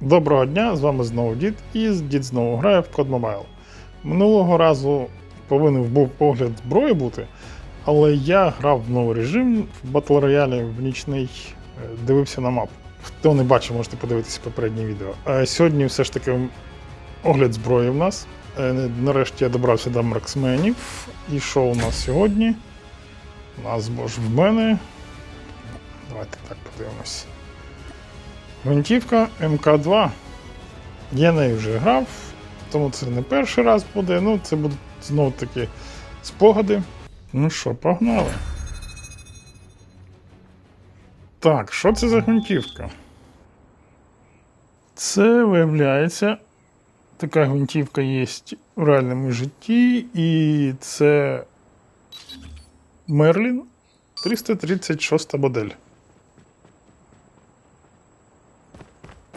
Доброго дня, з вами знову Дід, і Дід знову грає в Code Mobile. Минулого разу повинен був огляд зброї бути, але я грав в новий режим в Battle Royale в нічний, е, дивився на мапу. Хто не бачив, можете подивитися попереднє відео. А сьогодні все ж таки огляд зброї в нас. Е, Нарешті я добрався до марксменів. І що у нас сьогодні? У нас бо ж в мене. Давайте так подивимось. Гвинтівка МК2. Я нею вже грав, тому це не перший раз буде. Ну, це будуть знову таки спогади. Ну що, погнали. Так, що це за гвинтівка? Це виявляється. Така гвинтівка є в реальному житті, і це Мерлін 336 модель.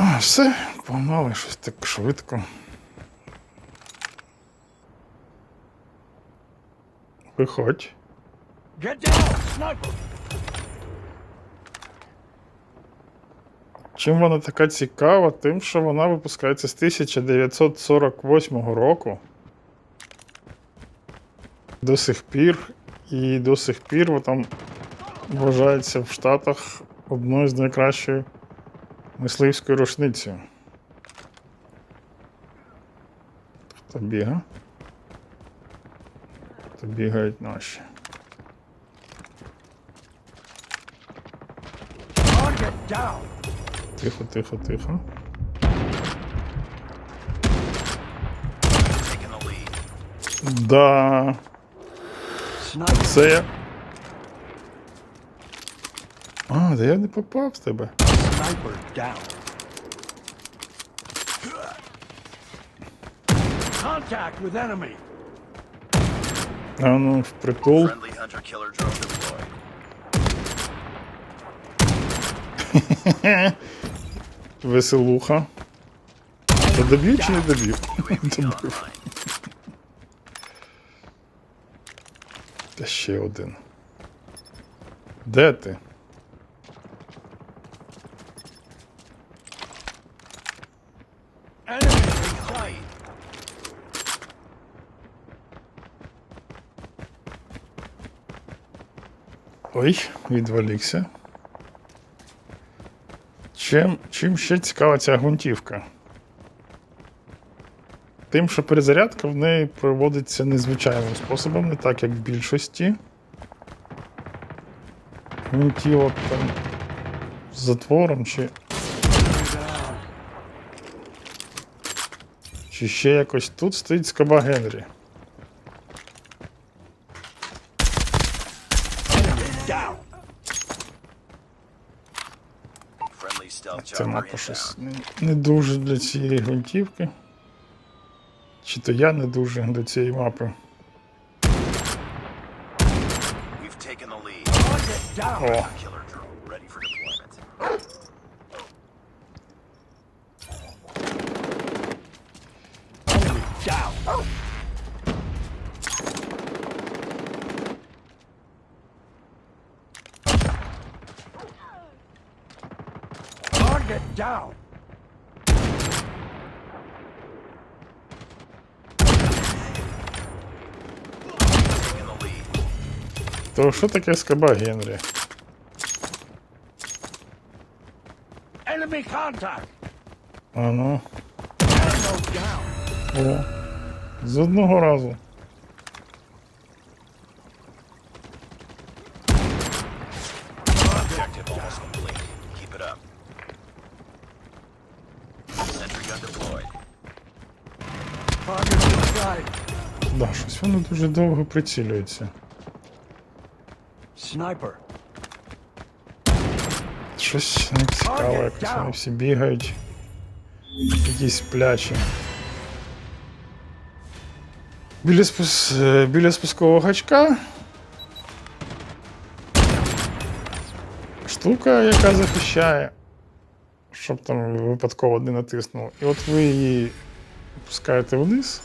А, все, погнали щось так швидко. Виходь. Чим вона така цікава? Тим, що вона випускається з 1948 року. До сих пір. І до сих пір вона вважається в Штатах одною з найкращою мисливською рушницею. Хто біга? Хто бігають наші. Тихо, тихо, тихо. Да, це я. А, да я не попав в тебе. Sniper down. Contact with enemy. А ну, впритул. Friendly hunter killer drone deployed. Веселуха. Та доб'ю чи не доб'ю? UAV Добив. online. Та ще один. Де ти? Enemy in sight. Ой, відволікся. Чим, чим ще цікава ця гвинтівка? Тим, що перезарядка в неї проводиться незвичайним способом, не так, як в більшості. Гвинтівок там з затвором чи. Чи ще якось тут стоїть скоба Генрі. Down. Stealth мапа щось не, не дуже для цієї гвинтівки. Чи то я не дуже для цієї мапи. О, Killer drone ready for deployment. Enemy down. То що таке скоба Генрі? Enemy contact. А ну, о, з одного разу. Objective almost complete. Да, щось воно дуже довго прицілюється. Sniper. Щось не цікаво, якось вони всі бігають. Якісь плячі. Біля, спус... е, біля спускового гачка. Штука, яка захищає. Щоб там випадково не натиснув. І от ви її пускаєте вниз.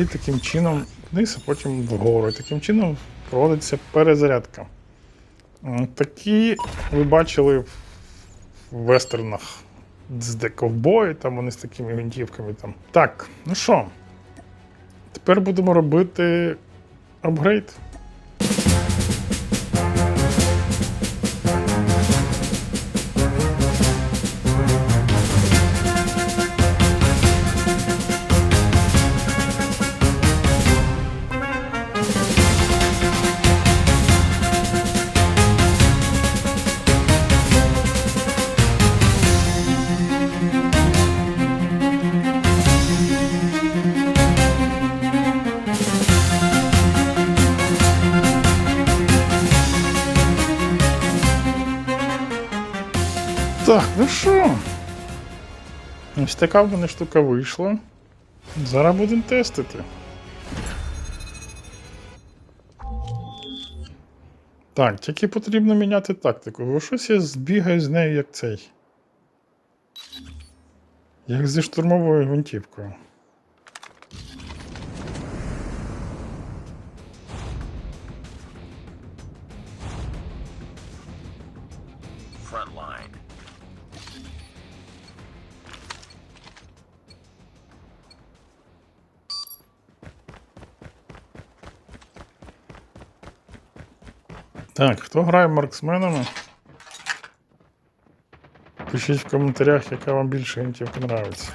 І таким чином вниз, а потім вгору. І таким чином проводиться перезарядка. Такі ви бачили в вестернах з ковбої, там вони з такими гвинтівками. Так, ну що, тепер будемо робити апгрейд. Ось така в мене штука вийшла. Зараз будемо тестити. Так, тільки потрібно міняти тактику, бо щось я збігаю з нею як цей. Як зі штурмовою гвинтівкою. Так, хто грає марксменами? Пишіть в коментарях, яка вам більше гвинтівка подобається.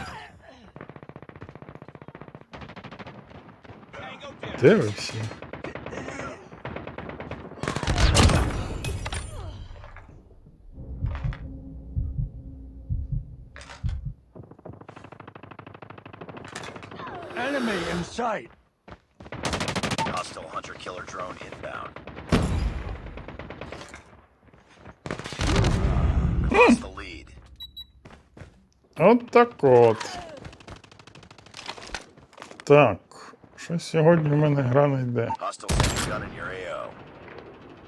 Де ви всі? Enemy in sight. Hostile hunter killer drone inbound. We lost the lead. От так от. Так. Що сьогодні в мене гра не йде.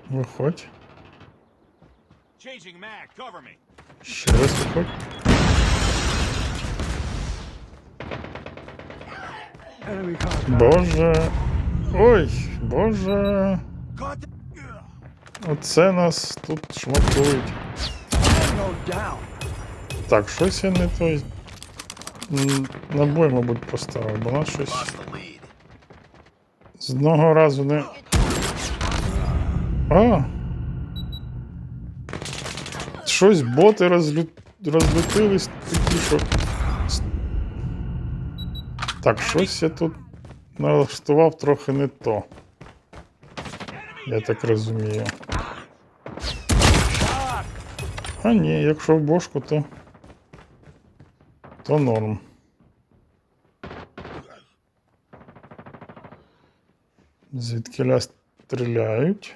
Виходь. Ще раз виходь. Боже. Ой, боже. Оце нас тут шматують. Так, щось я не той. Набой, мабуть, поставив, бо нас щось з одного разу не. А! Щось боти розлю... розлютились такі, що. Так, щось я тут налаштував трохи не то. Я так розумію. А ні, якщо в бошку, то. То норм. Звідки стріляють.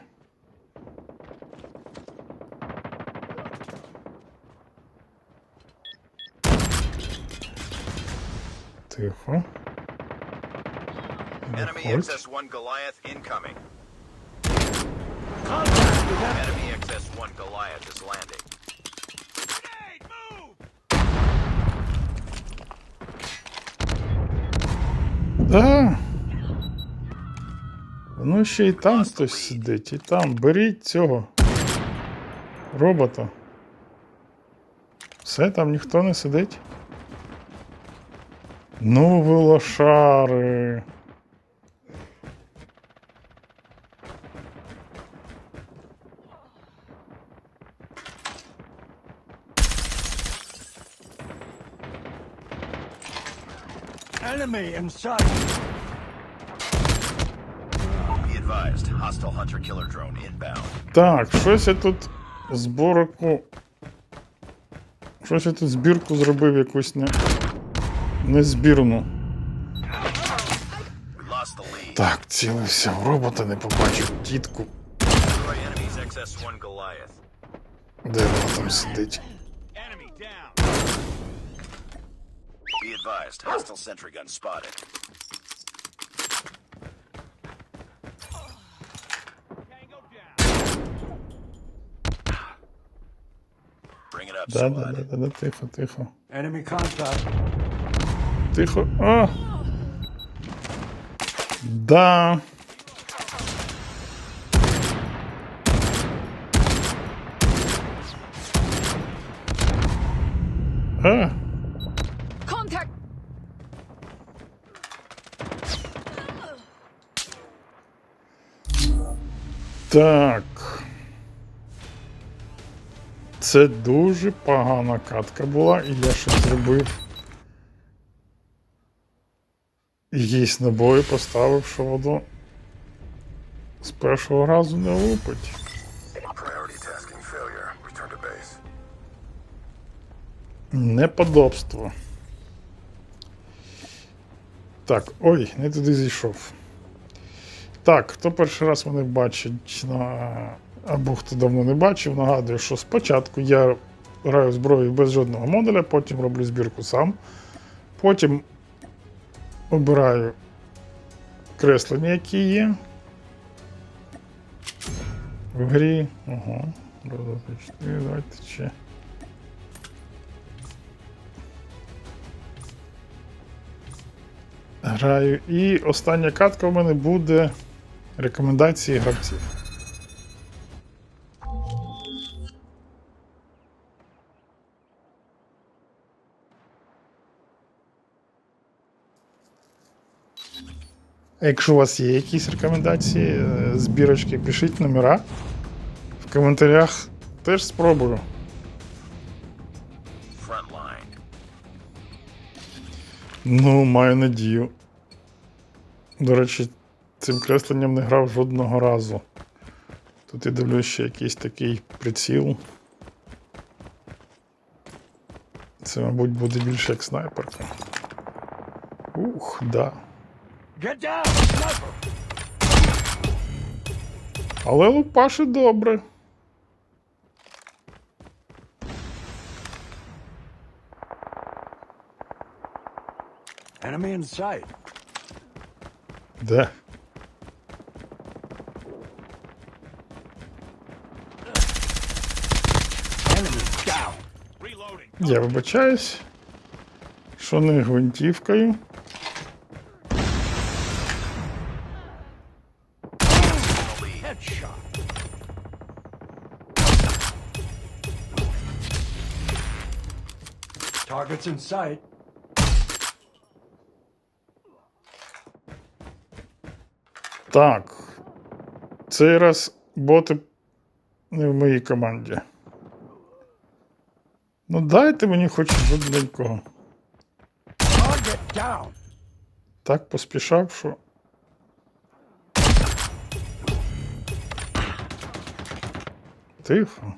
Тихо. Enemy XS-1 Goliath incoming. Enemy XS-1 Goliath is landing. Да. Ну ще і там хтось сидить, і там. Беріть цього робота. Все, там ніхто не сидить. Ну, ви лошари. Enemy in sight. Be advised, hostile hunter killer drone inbound. Так, щось я тут зборку. Щось я тут збірку зробив якусь не. Незбірну. The lead. Так, цілився в робота, не побачив тітку. Destroy enemy's XS-1 Goliath. Де вона там сидить? advised, hostile sentry gun spotted. Tango down. Bring it up, Да, да, squad. да, да, да, тихо, тихо. Enemy contact. Тихо. А. Да. А, так. Це дуже погана катка була, і я щось зробив. Якісь набої поставив, що воно з першого разу не лупить. Неподобство. Так, ой, не туди зійшов. Так, хто перший раз мене бачить на... або хто давно не бачив, нагадую, що спочатку я граю зброю без жодного модуля, потім роблю збірку сам. Потім обираю креслення, які є в грі. Ого. Давайте ще. граю. І остання катка в мене буде рекомендації гравців. Якщо у вас є якісь рекомендації, е, збірочки, пишіть номера. В коментарях теж спробую. Ну, маю надію. До речі, цим кресленням не грав жодного разу. Тут я дивлюсь ще якийсь такий приціл. Це, мабуть, буде більше як снайперка. Ух, да. Але лупаши добре. Enemy in sight. Де? Enemy down. Reloading. Я вибачаюсь, що не гвинтівкою. Targets in sight. Так. Цей раз боти не в моїй команді. Ну дайте мені хоч жодненького. Так поспішав, що. Тихо.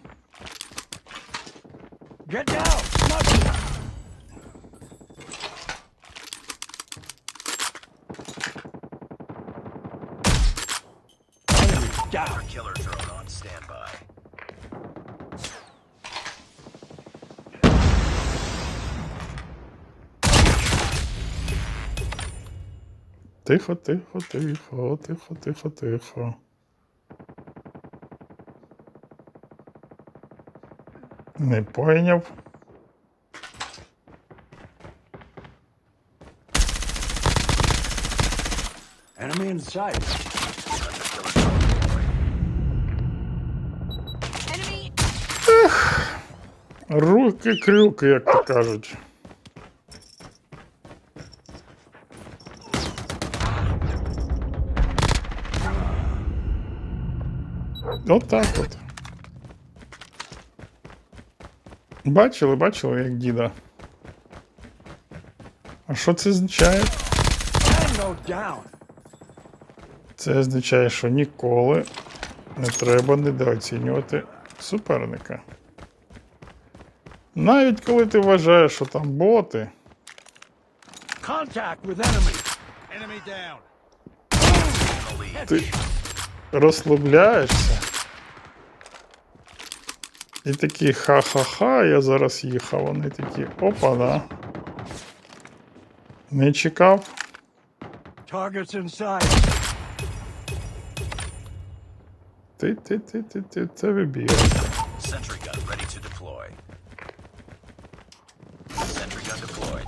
Get down, Тихо, тихо, тихо, тихо, тихо, тихо. Не пойняв. Enemy in sight. Enemy! Руки крюки, як то кажуть. Отак от. Бачили, бачили, як діда. А що це означає? Це означає, що ніколи не треба недооцінювати суперника. Навіть коли ти вважаєш, що там боти, Contact with enemy. Enemy down. In the lead. ти розслабляєшся. І такі ха-ха-ха, я зараз їхав. Вони такі опа, да. Не чекав. Ти, ти, ти, ти, ти, це вибігаєте. Sentry gun deployed.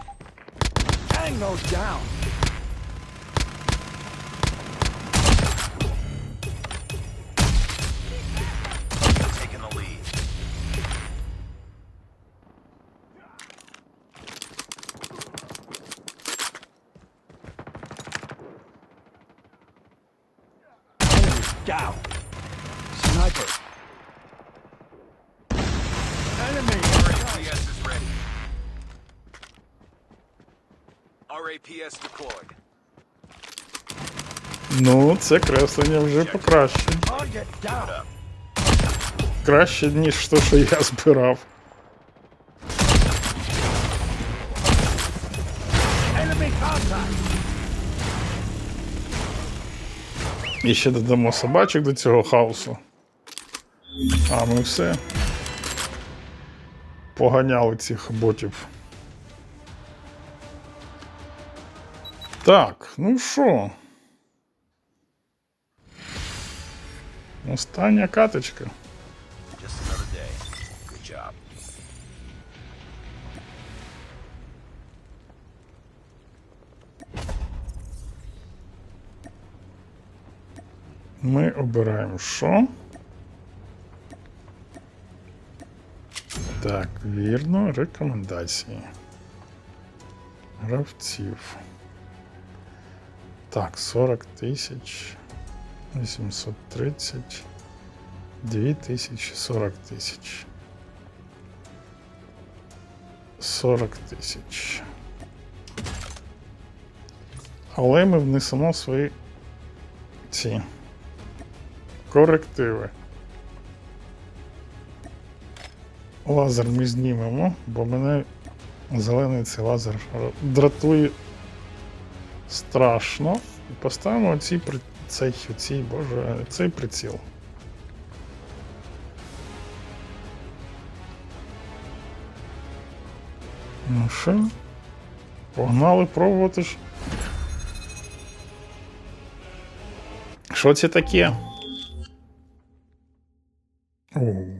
Tango down. Ну, це креслення вже покраще. Краще, ніж то, що я збирав. І ще додамо собачок до цього хаосу. А ми все. Поганяли цих ботів. Так, ну що? Остання каточка. Ми обираємо що? Так, вірно, рекомендації. Гравців. Так, 40 тисяч. 830. 2 тисячі, 40 тисяч. 40 тисяч. Але ми внесемо свої ці корективи. Лазер ми знімемо, бо мене зелений цей лазер дратує страшно. І поставимо оці, цей, оці, боже, цей приціл. Ну що? Погнали пробувати ж. Що це таке? О.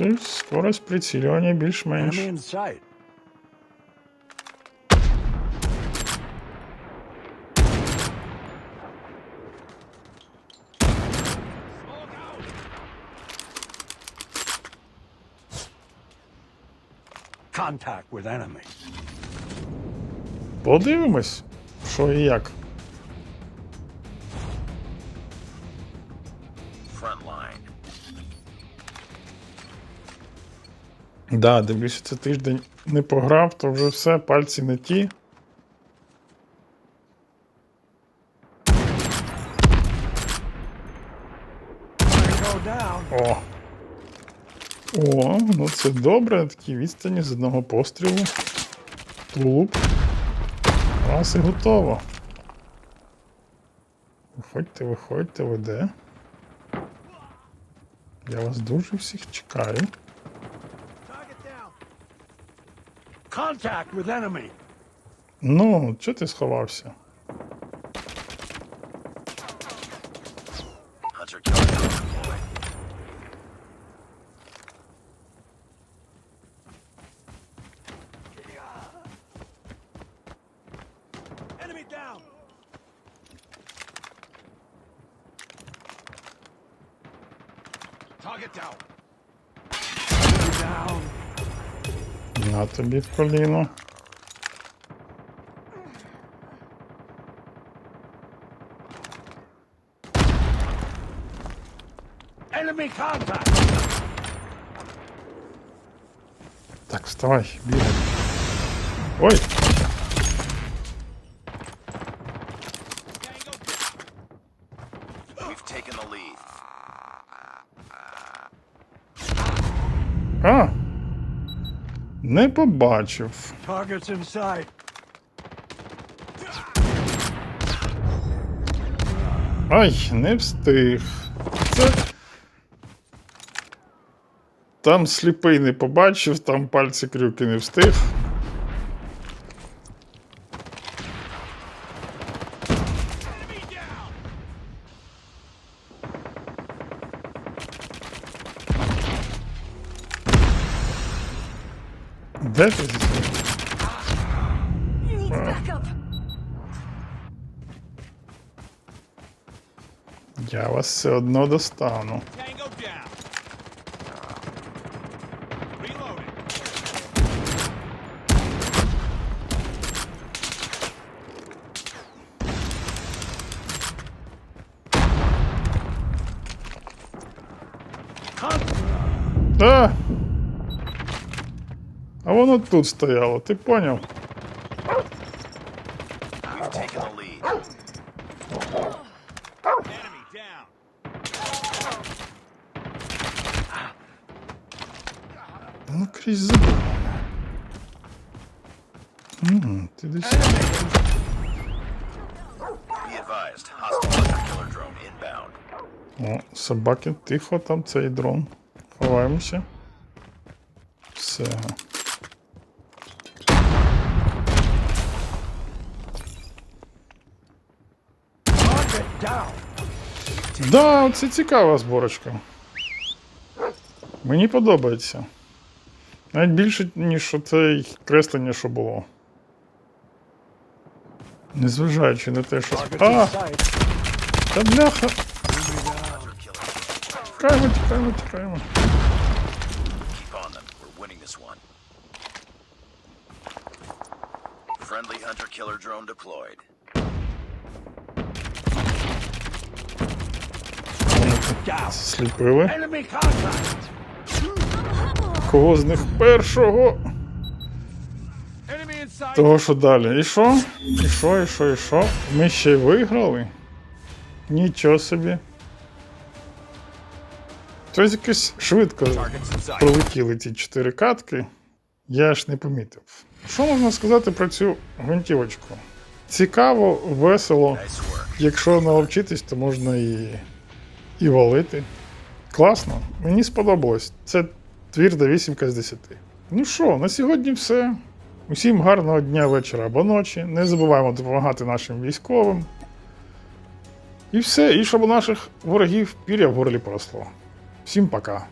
Це скорость прицілювання більш-менш. Contact with enemy. Подивимось, що і як. Да, дивлюся, це тиждень не пограв, то вже все, пальці не ті. О. О, ну це добре, такі відстані з одного пострілу. Тулуб. Раз і готово. Виходьте, виходьте, ви де? Я вас дуже всіх чекаю. Target down. Contact with enemy. Ну, чого ти сховався? Hunter killer drone deployed. Enemy down. Target down. Enemy down. На тобі в коліно. Enemy contact. Так, вставай, бігай. Ой! Не побачив. Ай, не встиг. Це. Там сліпий не побачив, там пальці крюки не встиг. Dessas? Ja vas se odno dostavno. Ah! А воно тут стояло, ти поняв? We've taken the lead. Enemy down. Ну крізь зуби. М, Ти десь. Be advised, hostile hunter killer drone inbound. О, собаки, тихо, там цей дрон. Ховаємося. Все. Target down. Да, це цікава зборочка. Мені подобається. Навіть більше, ніж це креслення, що було. Незважаючи на те, що. А! Та бляха! Тікаємо, тікаємо, тікаємо. Friendly hunter killer drone deployed. Down. Сліпили. Кого з них першого? Того, що далі. І що? І що, і що, і що? Ми ще й виграли? Нічого собі. Щось якось швидко пролетіли ці чотири катки. Я ж не помітив. Що можна сказати про цю гвинтівочку? Цікаво, весело. Якщо наловчитись, то можна і, і валити. Класно, мені сподобалось. Це твірда вісімка з 10. Ну що, на сьогодні все. Усім гарного дня, вечора або ночі. Не забуваємо допомагати нашим військовим. І все, і щоб у наших ворогів пір'я в горлі поросло. Всім пока.